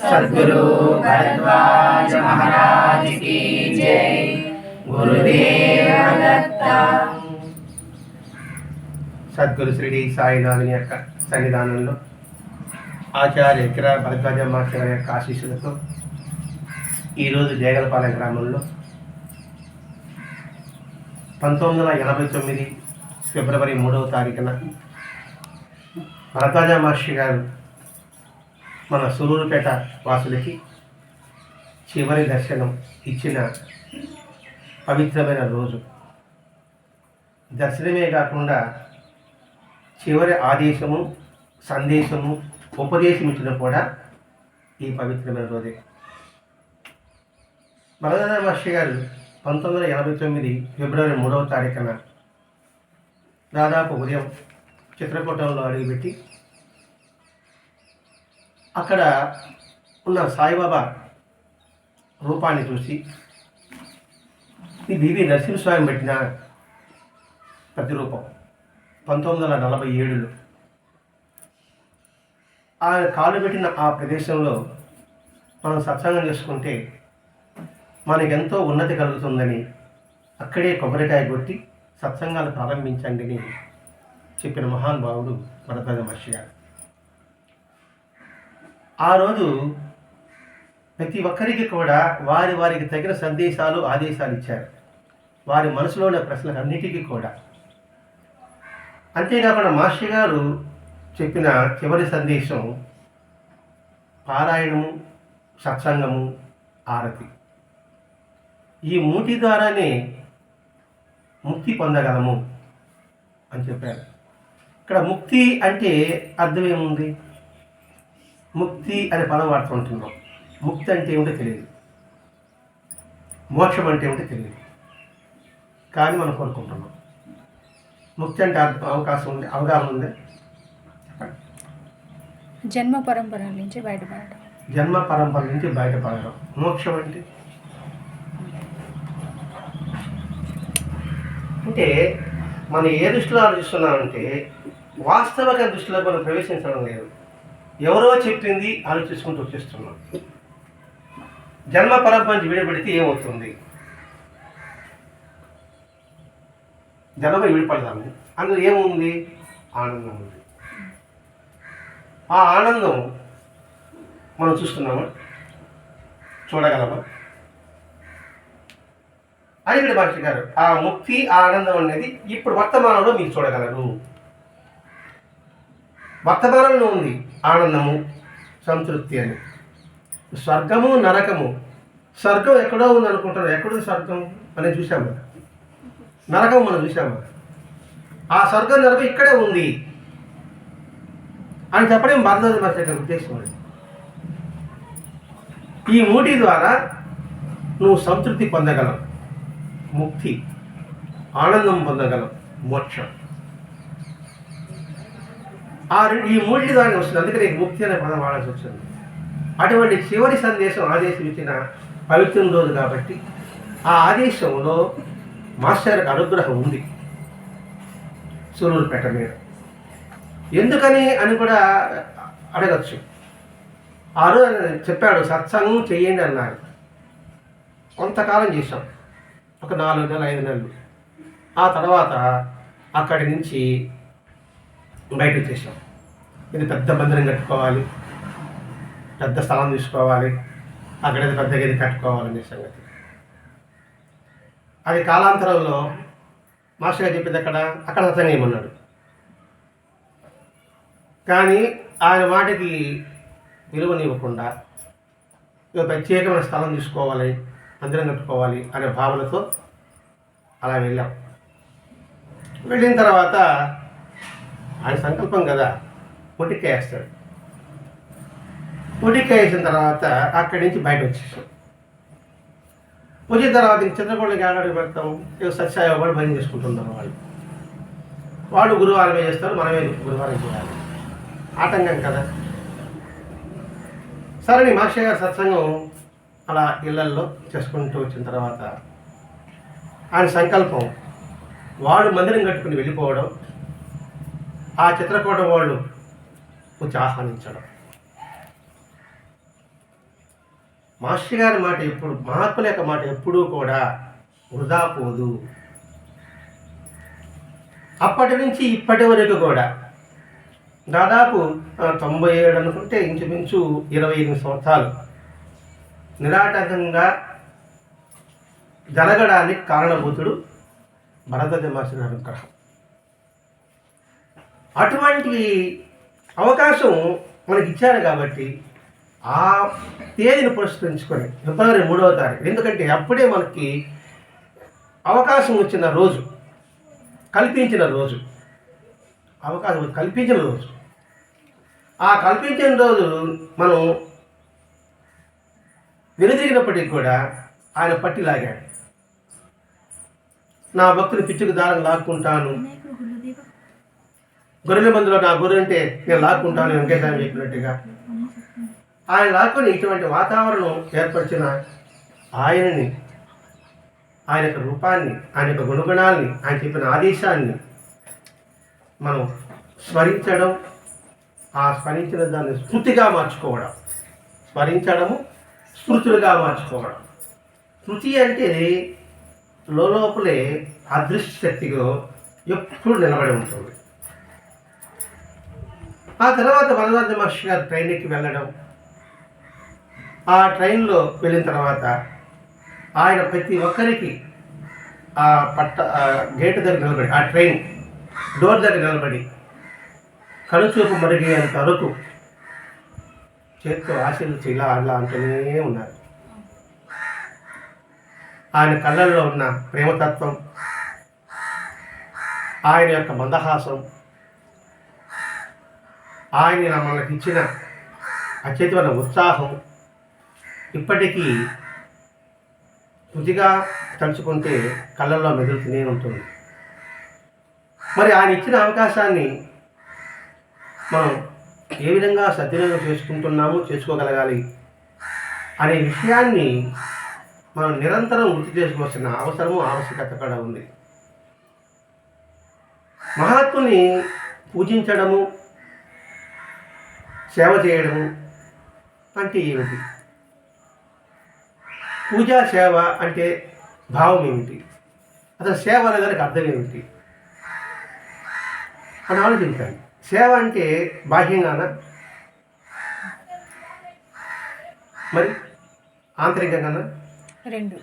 సద్గురు భరద్వాజ మహారాజ్కి జై. గురుదేవ దత్త సద్గురు శ్రీ సాయినాథుని యొక్క సన్నిధానంలో ఆచార్య ఎకరా భరద్వాజ మాస్టర్ యొక్క ఆశీస్సులతో ఈరోజు జయగలపాలెం గ్రామంలో పంతొమ్మిది వందల ఎనభై తొమ్మిది ఫిబ్రవరి మూడవ తారీఖున భరద్వాజ మహర్షి గారు మన సురూరుపేట వాసులకి చివరి దర్శనం ఇచ్చిన పవిత్రమైన రోజు. దర్శనమే కాకుండా చివరి ఆదేశము సందేశము ఉపదేశం ఇచ్చిన కూడా ఈ పవిత్రమైన రోజే. వరదాజా మహర్షి గారు పంతొమ్మిది వందల ఎనభై తొమ్మిది ఫిబ్రవరి మూడవ తారీఖున దాదాపు ఉదయం చిత్రకూటంలో అడుగుపెట్టి అక్కడ ఉన్న సాయిబాబా రూపాన్ని చూసి ఈ బివి నరసింహస్వామి పెట్టిన ప్రతిరూపం పంతొమ్మిది వందల నలభై ఏడులో ఆయన కాలు పెట్టిన ఆ ప్రదేశంలో మనం సత్సంగం చేసుకుంటే మనకెంతో ఉన్నతి కలుగుతుందని అక్కడే కొబ్బరికాయ కొట్టి సత్సంగాలు ప్రారంభించండి అని చెప్పిన మహానుభావుడు భరద్వాజ మహర్షి గారు. ఆ రోజు ప్రతి ఒక్కరికి కూడా వారి వారికి తగిన సందేశాలు ఆదేశాలు ఇచ్చారు. వారి మనసులో ఉన్న ప్రశ్నలన్నిటికీ కూడా. అంతేకాకుండా మాస్టర్ గారు చెప్పిన చివరి సందేశం పారాయణము సత్సంగము ఆరతి. ఈ మూటి ద్వారానే ముక్తి పొందగలము అని చెప్పారు. ఇక్కడ ముక్తి అంటే అర్థం ఏముంది? ముక్తి అనే పదం వాడుతుంటున్నాం. ముక్తి అంటే ఏమిటో తెలియదు. మోక్షం అంటే ఏమిటో తెలియదు. కానీ మనం కోరుకుంటున్నాం. ముక్తి అంటే అర్థం అవకాశం ఉంది అవగాహన ఉంది. జన్మ పరంపర నుంచి బయటపడడం జన్మ పరంపర నుంచి బయటపడడం మోక్షం అంటే అంటే మనం ఏ దృష్టిలో ఆలోచిస్తున్నామంటే వాస్తవిక దృష్టిలో మనం ప్రవేశించడం లేదు. ఎవరో చెప్పింది ఆలోచించుకుంటూ వచ్చేస్తున్నాం. జన్మ పరంపరించి విడిపెడితే విడిపడితే ఏమవుతుంది? జన్మ విడిపడదాము. అందులో ఏముంది? ఆనందం ఉంది. ఆ ఆనందం మనం చూస్తున్నామా? చూడగలమా? అడిగిన భాష గారు ఆ ముక్తి ఆ ఆనందం అనేది ఇప్పుడు వర్తమానంలో మీరు చూడగలరు. వర్తమానంలో ఉంది ఆనందము సంతృప్తి అని. స్వర్గము నరకము. స్వర్గం ఎక్కడో ఉంది అనుకుంటారు. ఎక్కడుంది స్వర్గం? అనేది చూసాము నరకం మనం చూసాము ఆ స్వర్గం నరకం ఇక్కడే ఉంది. అని చెప్పడం భారతదేశ భాష ఉద్దేశం ఈ మూటి ద్వారా నువ్వు సంతృప్తి పొందగలవు. ముక్తి ఆనందం పొందగలం మోక్షం. ఆ రెండు ఈ మూటి దానికి వస్తుంది. అందుకే నీకు ముక్తి అనే పదం వాడాల్సి వచ్చింది. అటువంటి చివరి సందేశం ఆదేశం ఇచ్చిన పవిత్రం రోజు కాబట్టి ఆ ఆదేశంలో మాస్టర్కి అనుగ్రహం ఉంది. సూలూరుపేట మీద. ఎందుకని అని కూడా అడగచ్చు. ఆ రోజు చెప్పాడు సత్సంగం చేయండి అన్నారు. కొంతకాలం చేశాం. ఒక నాలుగు నెలలు ఐదు నెలలు. ఆ తర్వాత అక్కడి నుంచి బయట వచ్చేసాం. ఇది పెద్ద మందిరం కట్టుకోవాలి. పెద్ద స్థలం తీసుకోవాలి. అక్కడ పెద్ద గది కట్టుకోవాలనే సంగతి. అది కాలాంతరంలో మాస్టర్ గారు చెప్పింది అక్కడ అక్కడ సత్సంగేమన్నాడు కానీ ఆయన మాటకి విలువనివ్వకుండా ఇక ప్రత్యేకమైన స్థలం తీసుకోవాలి. అందరం కట్టుకోవాలి అనే భావనతో అలా వెళ్ళాం. వెళ్ళిన తర్వాత ఆయన సంకల్పం కదా పొటిక్కాయ వేస్తాడు. వేసిన తర్వాత అక్కడి నుంచి బయట వచ్చేసాం. వచ్చిన తర్వాత ఇంక చిత్రకూడకి ఆడాడు పెడతాం? ఇక సత్సాయి కూడా బంద్ చేసుకుంటున్నారు వాళ్ళు. వాళ్ళు గురువారమే చేస్తారు మనమే గురువారం చేయాలి. ఆటంకం కదా. సరే నీ మాస్టర్ గారి సత్సంగం అలా ఇళ్ళల్లో చేసుకుంటూ వచ్చిన తర్వాత ఆయన సంకల్పం వాడు మందిరం కట్టుకుని వెళ్ళిపోవడం ఆ చిత్రకూటం వాళ్ళు వచ్చి ఆహ్వానించడం. మాస్టర్ గారి మాట ఎప్పుడు మహాత్ముల యొక్క మాట ఎప్పుడూ కూడా వృధా పోదు. అప్పటి నుంచి ఇప్పటి వరకు కూడా దాదాపు తొంభై ఏడు అనుకుంటే ఇంచుమించు ఇరవై ఎనిమిది సంవత్సరాలు నిరాటకంగా జరగడానికి కారణభూతుడు భరద్వాజ అనుగ్రహం. అటువంటి అవకాశం మనకి ఇచ్చారు కాబట్టి ఆ తేదీని పురస్కరించుకొని ఫిబ్రవరి మూడవ తారీఖు ఎందుకంటే అప్పుడే మనకి అవకాశం వచ్చిన రోజు కల్పించిన రోజు అవకాశం కల్పించిన రోజు. ఆ కల్పించిన రోజు మనం వెనుదిరిగినప్పటికీ కూడా ఆయన పట్టి లాగాడు. నా భక్తులు పిచ్చుకు దారం లాక్కుంటాను. గొర్రెల మందులో నా గొర్రె అంటే నేను లాక్కుంటాను వెంకటేశ్వర చెప్పినట్టుగా. ఆయన లాక్కొని ఇటువంటి వాతావరణం ఏర్పరిచిన ఆయనని ఆయన యొక్క రూపాన్ని ఆయన యొక్క గుణగుణాల్ని ఆయన చెప్పిన ఆదేశాన్ని మనం స్మరించడం ఆ స్మరించిన దాన్ని స్మృతిగా మార్చుకోవడం. స్మరించడము స్మృతులుగా మార్చుకోవడం. స్మృతి అంటే లోపలే అదృష్ట శక్తిగా ఎప్పుడు నిలబడి ఉంటుంది. ఆ తర్వాత వరదాజ మహర్షి గారు ట్రైన్ ఎక్కి వెళ్ళడం. ఆ ట్రైన్లో వెళ్ళిన తర్వాత ఆయన ప్రతి ఒక్కరికి ఆ పట్ట గేట్ దగ్గర నిలబడి ఆ ట్రైన్ డోర్ దగ్గర నిలబడి కనుచూపు మరిగేంత వరకు చేత్తో ఆశీర్వదించి ఇలా అలా అంటూనే ఉన్నారు. ఆయన కళ్ళల్లో ఉన్న ప్రేమతత్వం ఆయన యొక్క మందహాసం ఆయన మనకి ఇచ్చిన అచేతమైన ఉత్సాహం ఇప్పటికీ తుదిగా తలుచుకుంటే కళ్ళల్లో మెదులుతూనే ఉంటుంది. మరి ఆయన ఇచ్చిన అవకాశాన్ని మనం ఏ విధంగా సద్వినియోగం చేసుకుంటున్నామో చేసుకోగలగాలి అనే విషయాన్ని మనం నిరంతరం గుర్తు చేసుకోవాల్సిన అవసరము ఆవశ్యకత కూడా ఉంది. మహాత్ముని పూజించడము సేవ చేయడము అంటే ఏమిటి? పూజా సేవ అంటే భావం ఏమిటి? అసలు సేవ అనగానికి అర్థం ఏమిటి? అని ఆలోచించాలి సేవ అంటే బాహ్యంగాన మరి ఆంతరికంగానా రెండు?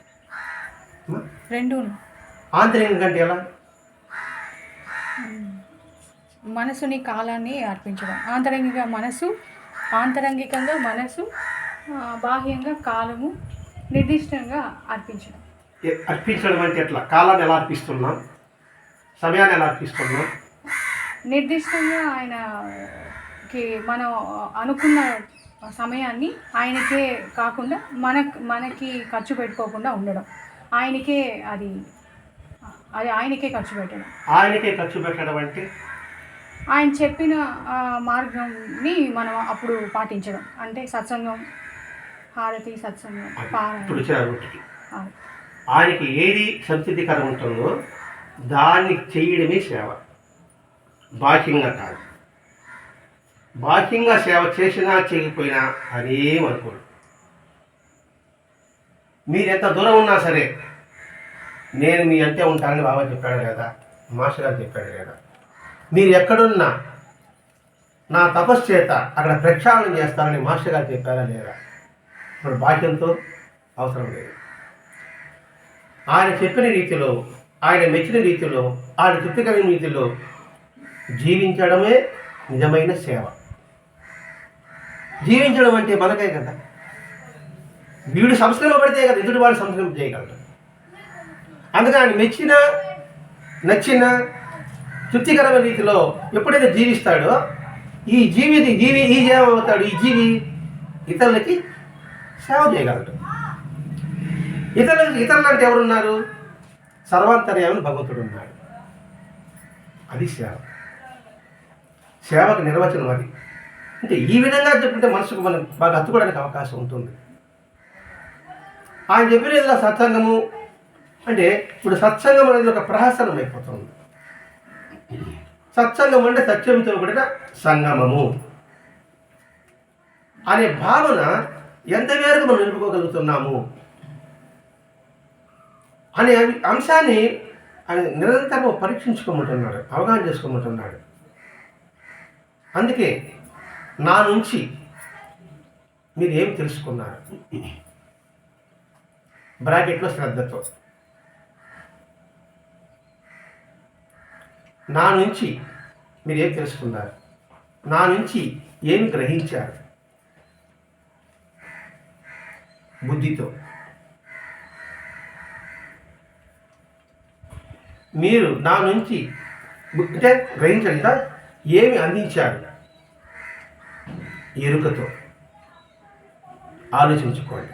రెండును. ఆంతరికంగా అంటే ఎలా? మనసుని కాలాన్ని అర్పించడం. ఆంతరంగిక మనసు ఆంతరంగికంగా మనసు బాహ్యంగా కాలము నిర్దిష్టంగా అర్పించడం. అర్పించడం అంటే ఎట్లా? కాలాన్ని ఎలా అర్పిస్తున్నాం? సమయాన్ని ఎలా అర్పిస్తున్నాం? నిర్దిష్టంగా ఆయనకి మనం అనుకున్న సమయాన్ని ఆయనకే కాకుండా మన మనకి ఖర్చు పెట్టుకోకుండా ఉండడం. ఆయనకే అది అది ఆయనకే ఖర్చు పెట్టడం. ఆయనకే ఖర్చు పెట్టడం అంటే? ఆయన చెప్పిన మార్గంని మనం అప్పుడు పాటించడం. అంటే సత్సంగం హారతి సత్సంగం. ఆయనకి ఏది సంతృప్తికరం ఉంటుందో దాన్ని చేయడమే సేవ. బాహ్యంగా కాదు. బాహ్యంగా సేవ చేసినా చేయకపోయినా అదేం అనుకోడు మీరు ఎంత దూరం ఉన్నా సరే నేను మీ అంతే ఉంటానని బాబా చెప్పాడు లేదా మాస్టర్ గారు చెప్పాడు లేదా మీరు ఎక్కడున్నా నా తపస్సు చేత అక్కడ ప్రక్షాళన చేస్తానని మాస్టర్ గారు చెప్పారా లేదా? ఇప్పుడు బాహ్యంతో అవసరం లేదు. ఆయన చెప్పిన రీతిలో ఆయన మెచ్చిన రీతిలో ఆయన తృప్తికరమైన రీతిలో జీవించడమే నిజమైన సేవ. జీవించడం అంటే మనకే కదా. వీడు సంస్కరణ పడితే కదా ఎదుటి వాడు సంస్కరణ చేయగలడు. అందుకని ఆయన మెచ్చిన నచ్చిన తృప్తికరమైన రీతిలో ఎప్పుడైతే జీవిస్తాడో ఈ జీవి జీవి ఈ జీవం అవుతాడు ఈ జీవి ఇతరులకి సేవ చేయగలడు. ఇతరులు ఇతరులు అంటే ఎవరున్నారు? సర్వాంతర్యామి భగవంతుడు ఉన్నాడు. అది సేవ. సేవకు నిర్వచనం అది. అంటే ఈ విధంగా చెప్పుకుంటే మనసుకు మనం బాగా హత్తుకోవడానికి అవకాశం ఉంటుంది. ఆయన చెప్పిన ఇలా సత్సంగము అంటే ఇప్పుడు సత్సంగం అనేది ఒక ప్రహసనం అయిపోతుంది. సత్సంగం అంటే సత్యంతో కూడిన సంగమము అనే భావన ఎంత మేరకు మనం నిలుపుకోగలుగుతున్నాము అనే అంశాన్ని ఆయన నిరంతరం పరీక్షించుకోమంటున్నాడు అవగాహన చేసుకోమంటున్నాడు. అందుకే నా నుంచి మీరు ఏం తెలుసుకున్నారు? బ్రాకెట్లో శ్రద్ధతో. నా నుంచి మీరు ఏం తెలుసుకున్నారు? నా నుంచి ఏమి గ్రహించారు? బుద్ధితో. మీరు నా నుంచి అంటే గ్రహించండి కదా? ఏమి అందించాడు? ఎరుకతో. ఆలోచించుకోండి.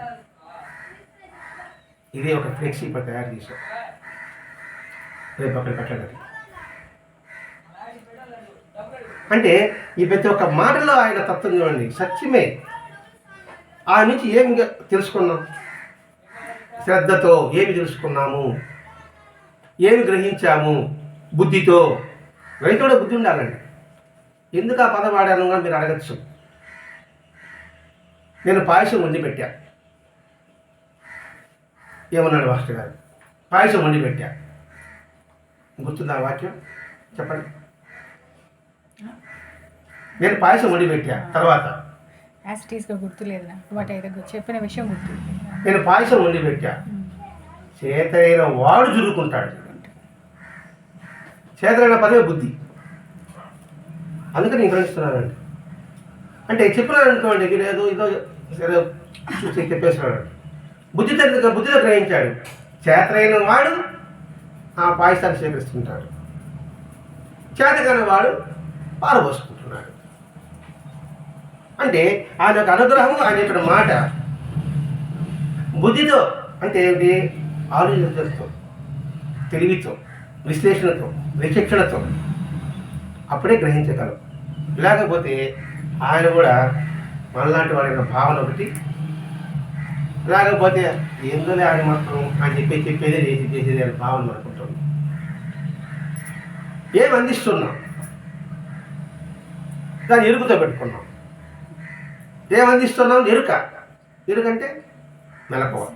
ఇదే ఒక ఫ్లెక్సీ ఇప్పుడు తయారు చేశాం రేపు అక్కడ పెట్టడం అంటే ఈ ప్రతి ఒక్క మాటలో ఆయన తత్వం చూడండి సత్యమే. ఆ నుంచి ఏమి తెలుసుకున్నాం? శ్రద్ధతో ఏమి తెలుసుకున్నాము? ఏమి గ్రహించాము? బుద్ధితో. రైతుడు బుద్ధి ఉండాలండి. ఎందుకు ఆ పదం వాడాను అని మీరు అడగచ్చు. నేను పాయసం వండి పెట్టా. ఏమన్నాడు మాస్టర్ గారు? పాయసం వండి పెట్టా. గుర్తుందా వాక్యం? చెప్పండి. నేను పాయసం వండి పెట్టా. తర్వాత? గుర్తులేదు గు- చెప్పిన విషయం గుర్తు నేను పాయసం వండి పెట్టా. చేతైన వాడు జురుకుంటాడు. చేతనైన పదమే బుద్ధి. అందుకని నేను అంటే చెప్పినాను అనుకోండి లేదు ఏదో ఇదో సరే చూసి చెప్పేస్తున్నాడు బుద్ధితో బుద్ధితో గ్రహించాడు. చేతరైన వాడు ఆ పాయసాన్ని స్వీకరిస్తుంటాడు. చేతకాని వాడు పారబోసుకుంటున్నాడు అంటే ఆయన యొక్క అనుగ్రహం ఆయన యొక్క మాట బుద్ధితో అంటే ఏంటి? ఆలోచనతో తెలివితో విశ్లేషణతో విచక్షణతో అప్పుడే గ్రహించగలం. లేకపోతే ఆయన కూడా మనలాంటి వాడి భావన ఒకటి. లేకపోతే ఎందులో ఆయన మాత్రం ఆయన చెప్పే చెప్పేదే చేసి చేసేది అనే భావన అనుకుంటాం ఏం అందిస్తున్నాం? దాన్ని ఎరుకుతో పెట్టుకున్నాం. ఏం అందిస్తున్నాం? ఎరుక. ఎరుకంటే మెలకువ.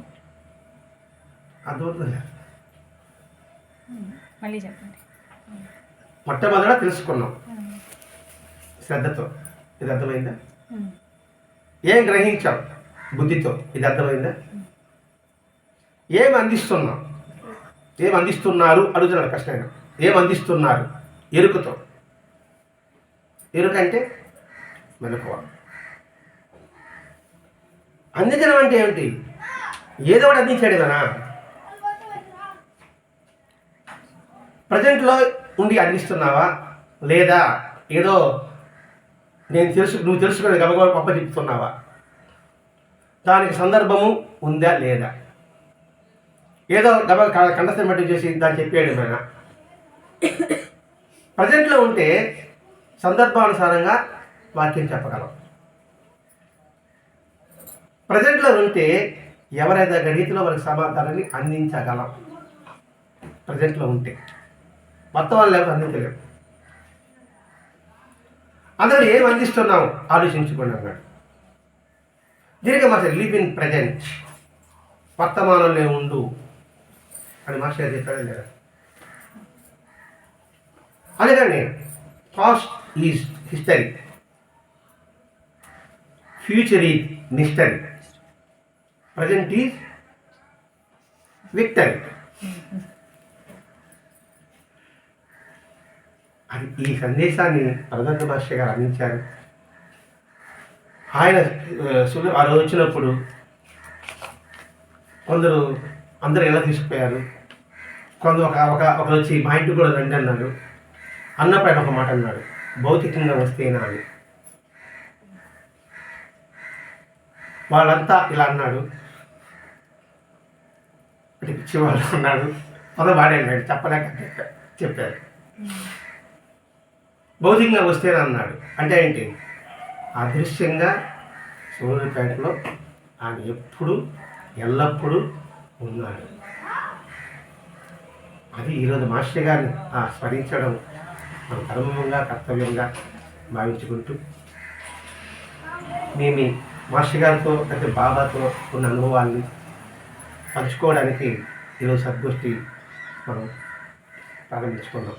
అర్థమవుతుంది? మళ్ళీ చెప్పండి. మొట్టమొదట తెలుసుకున్నాం. శ్రద్ధతో. ఇది అర్థమైందా? ఏం గ్రహించాం? బుద్ధితో. ఇది అర్థమైందా? ఏం అందిస్తున్నాం? ఏం అందిస్తున్నారు? అడుగుతున్నాడు కష్టమైన ఏం అందిస్తున్నారు? ఎరుకతో. ఎరుక అంటే మెలకువ. అందించడం అంటే ఏమిటి? ఏదో ఒకటి అందించాడు కదా. ప్రజెంట్లో ఉండి అందిస్తున్నావా? లేదా ఏదో నేను తెలుసు నువ్వు తెలుసుకుని గబగబ గొప్ప చెప్తున్నావా దానికి సందర్భము ఉందా లేదా? ఏదో గబ కంఠస్థం బట్టి చేసి దాన్ని చెప్పాడు మన ప్రజెంట్లో ఉంటే సందర్భానుసారంగా వాక్యం చెప్పగలం. ప్రజెంట్లో ఉంటే ఎవరైతే రీతిలో వాళ్ళకి సమాధానాన్ని అందించగలం? ప్రజెంట్లో ఉంటే. మొత్తం వాళ్ళు లేకపోతే అందించలేము అందులో ఏం అందిస్తున్నాం ఆలోచించుకోండి అన్నాడు. దీనికి మాస్టర్ లివ్ ఇన్ ప్రజెంట్. వర్తమానంలో ఉండు అని మాస్టర్ చెప్పాడు లేదా అందుకని past is history future is mystery present is victory అది ఈ సందేశాన్ని పరదత్త భాష గారు అందించారు. ఆయన ఆ, రోజు వచ్చినప్పుడు కొందరు అందరూ ఎలా తీసుకుపోయారు? కొందరు ఒక ఒక ఒకరు వచ్చి మా ఇంటికి కూడా రండి అన్నాడు అన్నప్పుడు ఆయన ఒక మాట అన్నాడు భౌతికంగా వస్తేనా అని. వాళ్ళంతా ఇలా అన్నాడు. పిచ్చి వాళ్ళు అన్నాడు. పద అన్నాడు చెప్పలేక చెప్పారు. భౌతికంగా వస్తేనే అన్నాడు. అంటే ఏంటి? అదృశ్యంగా సూర్యుడిపేటలో ఆయన ఎప్పుడు ఎల్లప్పుడూ ఉన్నాడు. అది ఈరోజు మాస్టర్ గారిని ఆ స్మరించడం మన ధర్మంగా కర్తవ్యంగా భావించుకుంటూ మీ మీ మాస్టర్ గారితో అంటే బాబాతో ఉన్న అనుభవాల్ని పంచుకోవడానికి ఈరోజు సద్గోష్ఠి మనం ప్రారంభించుకున్నాం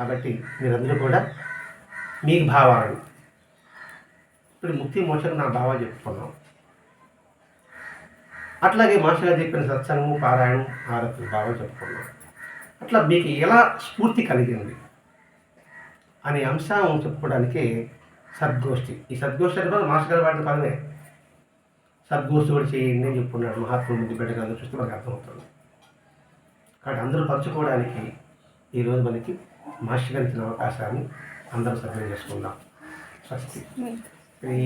కాబట్టి మీరందరూ కూడా మీ భావాలను. ఇప్పుడు ముక్తి మోషకు నా భావాలు చెప్పుకున్నాం. అట్లాగే మాస్టర్ గారు చెప్పిన సత్సంగము పారాయణం ఆరతి భావం చెప్పుకున్నాం. అట్లా మీకు ఎలా స్ఫూర్తి కలిగింది? అనే అంశం చెప్పుకోవడానికి సద్గోష్ఠి. ఈ సద్గోష్ఠి అంటే మాస్టర్ గారు వాడిన పదమే. సద్గోష్ఠి కూడా చేయండి అని చెప్పుకున్నాడు మహాత్ముడు ముందు బిడ్డగా చూస్తే మనకు అర్థమవుతుంది. కాబట్టి అందరూ పంచుకోవడానికి ఈరోజు మనకి మాస్టర్ గారు ఇచ్చిన అవకాశాన్ని అందరూ సద్వినియోగం చేసుకుందాం. స్వస్తి. శ్రీ